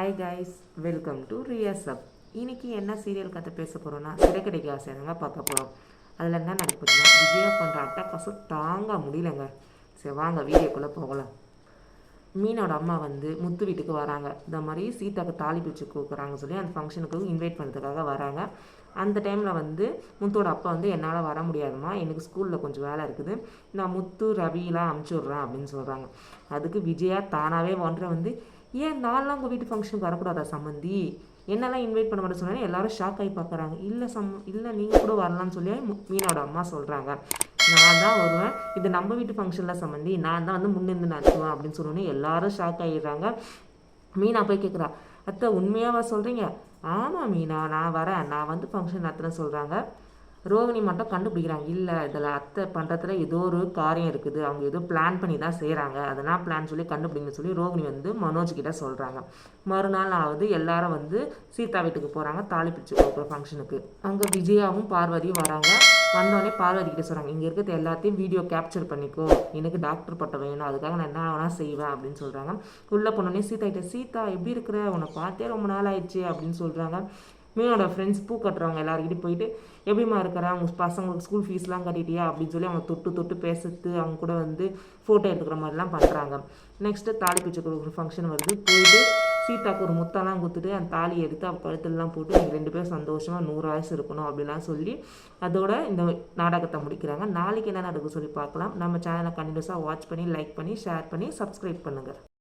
Hi guys welcome to Riyas அப் இன்னைக்கு என்ன serial கதை பேச போகிறோன்னா சிறைக்கடைக்கு ஆசைங்க பார்க்க போகிறோம் அதில் என்ன நடக்குதுன்னா விஜயா பண்ணுற அட்டக்காசம் தாங்க முடியலங்க. சரி வாங்க வீடியோக்குள்ளே போகலாம். மீனோட அம்மா வந்து முத்து வீட்டுக்கு வராங்க. இந்த மாதிரி சீதாக்கு தாலி பிடிச்சி கொடுக்குறாங்க சொல்லி அந்த ஃபங்க்ஷனுக்கு இன்வைட் பண்ணுறதுக்காக வராங்க. அந்த டைமில் வந்து முத்தோட அப்பா வந்து என்னால் வர முடியாதுமா எனக்கு ஸ்கூலில் கொஞ்சம் வேலை இருக்குது. நான் முத்து ரவிலாம் அமுச்சு விட்றேன் அப்படின்னு சொல்கிறாங்க அதுக்கு விஜயா தானாகவே ஒன்றரை வந்து ஏன் நான்லாம் உங்கள் வீட்டு ஃபங்க்ஷனுக்கு வரக்கூடாதா சம்மந்தி? என்னெல்லாம் இன்வைட் பண்ண மாட்டேன் சொன்னாலும் எல்லாரும் ஷாக் ஆகி பார்க்குறாங்க. இல்லை சம் இல்லை நீங்கள் கூட வரலாம்னு சொல்லி மீனோட அம்மா சொல்கிறாங்க நான் தான் வருவேன். இது நம்ம வீட்டு ஃபங்க்ஷனில் சம்மந்தி. நான் தான் வந்து முன்னிருந்து நடத்துவேன் அப்படின்னு சொன்னோன்னே எல்லாரும் ஷாக் ஆகிடுறாங்க மீனா போய் கேட்குறா அத்தை உண்மையாவா சொல்கிறீங்க ஆமாம் மீனா. நான் வரேன். நான் வந்து ஃபங்க்ஷன் நடத்துகிறேன்னு சொல்கிறாங்க ரோகிணி மட்டும் கண்டுபிடிக்கிறாங்க. இல்லை இதில் அத்தை பண்ணுறதுல ஏதோ ஒரு காரியம் இருக்குது. அவங்க ஏதோ பிளான் பண்ணி தான் செய்கிறாங்க அதெல்லாம் பிளான் சொல்லி கண்டுபிடிங்கன்னு சொல்லி ரோகிணி வந்து மனோஜ் கிட்ட சொல்கிறாங்க மறுநாள் ஆகுது எல்லாரும் வந்து சீதா வீட்டுக்கு போகிறாங்க தாலி பிரிச்சு கொடுக்குற ஃபங்க்ஷனுக்கு அங்கே விஜயாவும் பார்வதியும் வராங்க. வந்தோடனே பார்வதி கிட்ட சொல்கிறாங்க இங்கே இருக்கிறது எல்லாத்தையும் வீடியோ கேப்சர் பண்ணிக்கோ. எனக்கு டாக்டர் பட்டம் வேணும். அதுக்காக நான் என்ன வேணால் செய்வேன் அப்படின்னு சொல்கிறாங்க உள்ளே போனோடனே சீதா கிட்ட சீதா எப்படி இருக்கிற? உன்னை பார்த்தே ரொம்ப நாள் ஆயிடுச்சு அப்படின்னு சொல்கிறாங்க மீனோட ஃப்ரெண்ட்ஸ் பூ கட்டுறவங்க எல்லாருக்கிட்டையும் போயிட்டு எப்படிமா இருக்கிற? அவங்க பசங்களுக்கு ஸ்கூல் ஃபீஸ்லாம் கட்டிட்டியா? அப்படின்னு சொல்லி அவங்க தொட்டு தொட்டு பேசுறது அவங்க கூட வந்து ஃபோட்டோ எடுத்துக்கிற மாதிரிலாம் பண்ணுறாங்க நெக்ஸ்ட்டு தாலி பிச்சை கொடுக்குற ஃபங்க்ஷன் வருது. போயிட்டு சீதாக்கு ஒரு முத்தெல்லாம் கொடுத்துட்டு அந்த தாலி எடுத்து அவள் கழுத்துலலாம் போட்டு நீங்கள் ரெண்டு பேரும் சந்தோஷமாக நூறு ஆயுசு இருக்கணும் அப்படிலாம் சொல்லி அதோட இந்த நாடகத்தை முடிக்கிறாங்க. நாளைக்கு என்ன நடக்கும் சொல்லி பார்க்கலாம். நம்ம சேனலை கண்டினியூஸாக வாட்ச் பண்ணி லைக் பண்ணி ஷேர் பண்ணி சப்ஸ்கிரைப் பண்ணுங்கள்